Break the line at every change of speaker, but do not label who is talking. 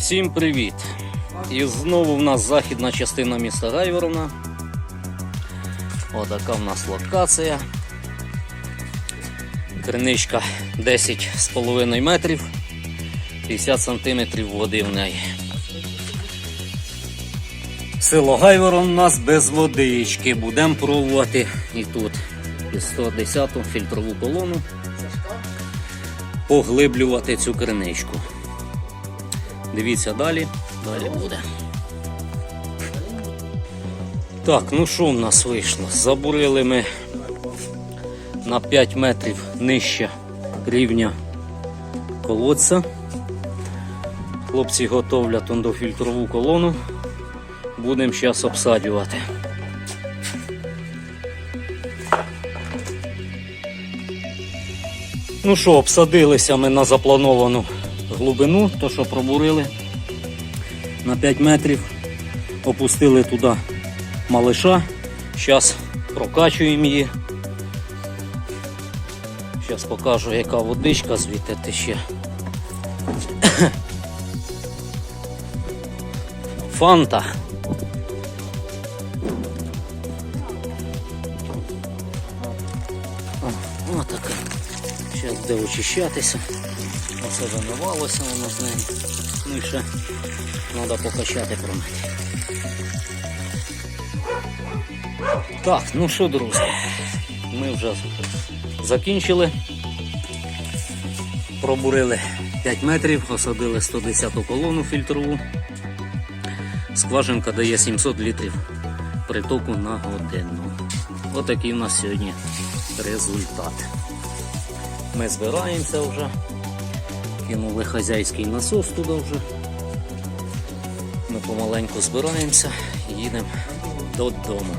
Всім привіт! І знову в нас західна частина міста Гайворона. Отака в нас локація. Криничка 10,5 метрів, 50 сантиметрів води в неї. Село Гайворон у нас без водички. Будемо пробувати і тут. І 110-ту фільтрову колону поглиблювати цю криничку. Дивіться далі, далі буде. Так, ну що в нас вийшло? Забурили ми на 5 метрів нижче рівня колодця. Хлопці готовлять он до фільтрову колону. Будемо зараз обсаджувати. Ну що, обсадилися ми на заплановану глибину, то що пробурили на 5 метрів, опустили туди малиша. Зараз прокачуємо її. Зараз покажу, яка водичка звідти тече. Фанта. О, отака. Зараз буде очищатися. Оце вимивалося воно з нею. Ну і ще треба покачати промити. Так, ну що, друзі, ми вже закінчили. Пробурили 5 метрів, осадили 110 колону фільтрову. Скважинка дає 700 літрів притоку на годину. Отакий у нас сьогодні результат. Ми збираємося вже. Кинули хазяйський насос туди вже. Ми помаленьку збираємося і їдемо додому.